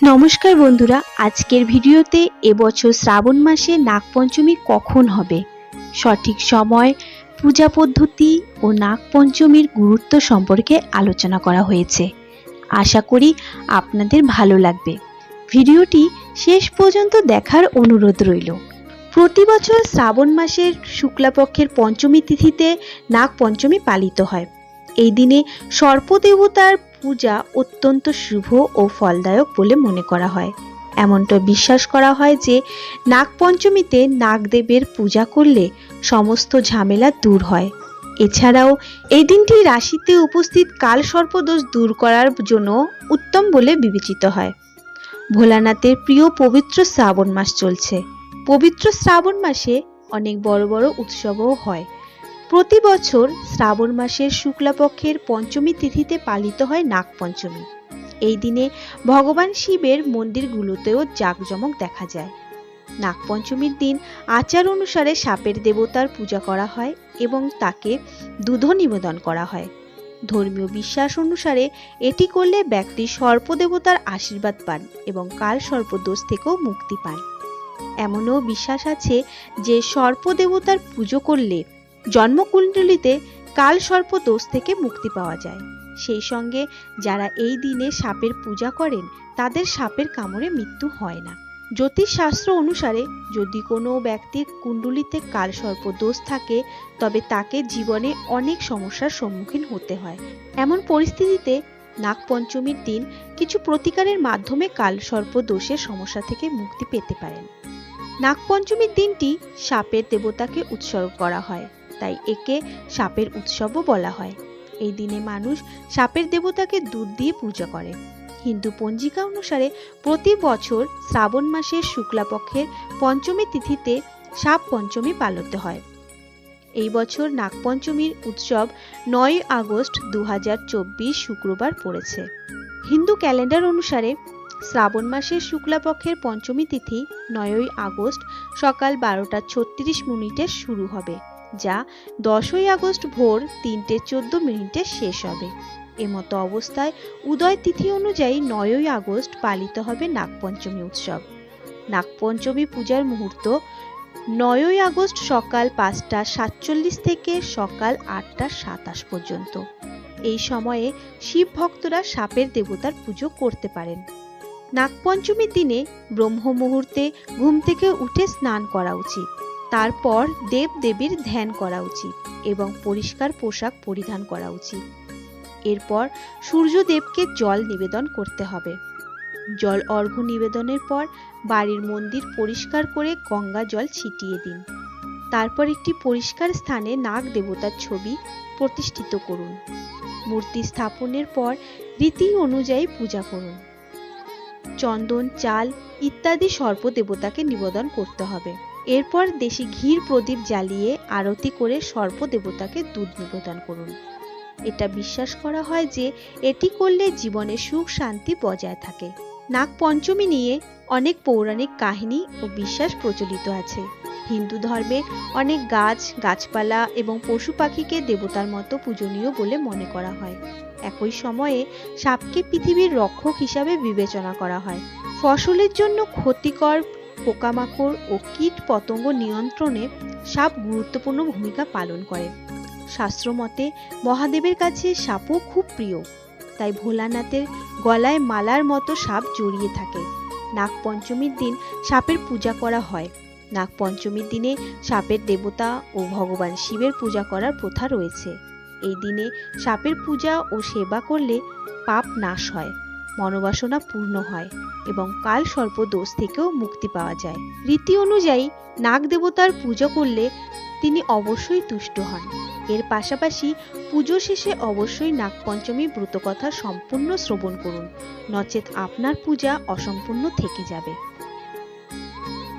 নমস্কার বন্ধুরা, আজকের ভিডিওতে এবছর শ্রাবণ মাসে নাগপঞ্চমী কখন হবে? সঠিক সময়, পূজা পদ্ধতি ও নাগপঞ্চমীর গুরুত্ব সম্পর্কে আলোচনা করা হয়েছে। আশা করি আপনাদের ভালো লাগবে। ভিডিওটি শেষ পর্যন্ত দেখার অনুরোধ রইল। প্রতি বছর শ্রাবণ মাসের শুক্লাপক্ষের পঞ্চমী তিথিতে নাগপঞ্চমী পালিত হয়। এই দিনে সর্পদেবতার পূজা অত্যন্ত শুভ ও ফলদায়ক বলে মনে করা হয়। এমনটা বিশ্বাস করা হয় যে নাগপঞ্চমীতে নাগদেবের পূজা করলে সমস্ত ঝামেলা দূর হয়। এছাড়াও এই দিনটি রাশিতে উপস্থিত কাল সর্পদোষ দূর করার জন্য উত্তম বলে বিবেচিত হয়। ভোলানাথের প্রিয় পবিত্র শ্রাবণ মাস চলছে। পবিত্র শ্রাবণ মাসে অনেক বড় বড় উৎসবও হয়। প্রতি বছর শ্রাবণ মাসের শুক্লাপক্ষের পঞ্চমী তিথিতে পালিত হয় নাগপঞ্চমী। এই দিনে ভগবান শিবের মন্দিরগুলোতেও জাঁকজমক দেখা যায়। নাগপঞ্চমীর দিন আচার অনুসারে সাপের দেবতার পূজা করা হয় এবং তাকে দুধ নিবেদন করা হয়। ধর্মীয় বিশ্বাস অনুসারে এটি করলে ব্যক্তি সর্পদেবতার আশীর্বাদ পান এবং কাল সর্পদোষ থেকেও মুক্তি পান। এমনও বিশ্বাস আছে যে সর্পদেবতার পুজো করলে জন্মকুণ্ডলিতে কাল সর্প দোষ থেকে মুক্তি পাওয়া যায়। সেই সঙ্গে যারা এই দিনে সাপের পূজা করেন, তাদের সাপের কামড়ে মৃত্যু হয় না। জ্যোতিষশাস্ত্র অনুসারে যদি কোনো ব্যক্তির কুণ্ডলিতে কাল সর্প দোষ থাকে, তবে তাকে জীবনে অনেক সমস্যার সম্মুখীন হতে হয়। এমন পরিস্থিতিতে নাগপঞ্চমীর দিন কিছু প্রতিকারের মাধ্যমে কাল সর্প দোষের সমস্যা থেকে মুক্তি পেতে পারেন। নাগপঞ্চমীর দিনটি সাপের দেবতাকে উৎসর্গ করা হয়। তাই একে সাপের উৎসবও বলা হয়। এই দিনে মানুষ সাপের দেবতাকে দুধ দিয়ে পূজা করে। হিন্দু পঞ্জিকা অনুসারে প্রতি বছর শ্রাবণ মাসের শুক্লাপক্ষের পঞ্চমী তিথিতে সাপ পঞ্চমী পালিত হয়। এই বছর নাগপঞ্চমীর উৎসব নয় আগস্ট দু হাজার চব্বিশ শুক্রবার পড়েছে। হিন্দু ক্যালেন্ডার অনুসারে শ্রাবণ মাসের শুক্লাপক্ষের পঞ্চমী তিথি নয়ই আগস্ট সকাল বারোটা ছত্রিশ মিনিটে শুরু হবে। যা দশই আগস্ট ভোর তিনটে চোদ্দ মিনিটে শেষ হবে। এমতো অবস্থায় উদয় তিথি অনুযায়ী নয়ই আগস্ট পালিত হবে নাগপঞ্চমী উৎসব। নাগপঞ্চমী পূজার মুহূর্ত নয়ই আগস্ট সকাল পাঁচটা সাতচল্লিশ থেকে সকাল আটটা সাতাশ পর্যন্ত। এই সময়ে শিব ভক্তরা সাপের দেবতার পুজো করতে পারেন। নাগপঞ্চমীর দিনে ব্রহ্ম মুহূর্তে ঘুম থেকে উঠে স্নান করা উচিত। তারপর দেব দেবীর ধ্যান করা উচিত এবং পরিষ্কার পোশাক পরিধান করা উচিত। এরপর সূর্যদেবকে জল নিবেদন করতে হবে। জল অর্ঘ্য নিবেদনের পর বাড়ির মন্দির পরিষ্কার করে গঙ্গা জল ছিটিয়ে দিন। তারপর একটি পরিষ্কার স্থানে নাগ দেবতার ছবি প্রতিষ্ঠিত করুন। মূর্তি স্থাপনের পর রীতি অনুযায়ী পূজা করুন। চন্দন, চাল ইত্যাদি সর্পদেবতাকে নিবেদন করতে হবে। এরপর দেশি ঘির প্রদীপ জ্বালিয়ে আরতি করে সর্প দেবতাকে দুধ নিবেদন করুন। এটা বিশ্বাস করা হয় যে এটি করলে জীবনে সুখ শান্তি বজায় থাকে। নাগ পঞ্চমী নিয়ে অনেক পৌরাণিক কাহিনী ও বিশ্বাস প্রচলিত আছে। হিন্দু ধর্মে অনেক গাছ, গাছপালা এবং পশু পাখিকে দেবতার মতো পূজনীয় বলে মনে করা হয়। একই সময়ে সাপকে পৃথিবীর রক্ষক হিসাবে বিবেচনা করা হয়। ফসলের জন্য ক্ষতিকর পোকামাকড় ও কীট পতঙ্গ নিয়ন্ত্রণে সাপ গুরুত্বপূর্ণ ভূমিকা পালন করে। শাস্ত্রমতে মহাদেবের কাছে সাপও খুব প্রিয়। তাই ভোলানাথের গলায় মালার মতো সাপ জড়িয়ে থাকে। নাগপঞ্চমীর দিন সাপের পূজা করা হয়। নাগপঞ্চমীর দিনে সাপের দেবতা ও ভগবান শিবের পূজা করার প্রথা রয়েছে। এই দিনে সাপের পূজা ও সেবা করলে পাপ নাশ হয়। মনোবাসনা পূর্ণ হয় এবং কাল সর্প দোষ থেকেও মুক্তি পাওয়া যায়। রীতি অনুযায়ী নাগ দেবতার পুজো করলে তিনি অবশ্যই তুষ্ট হন। এর পাশাপাশি পুজো শেষে অবশ্যই নাগপঞ্চমী ব্রতকথা সম্পূর্ণ শ্রবণ করুন। নচেত আপনার পূজা অসম্পূর্ণ থেকে যাবে।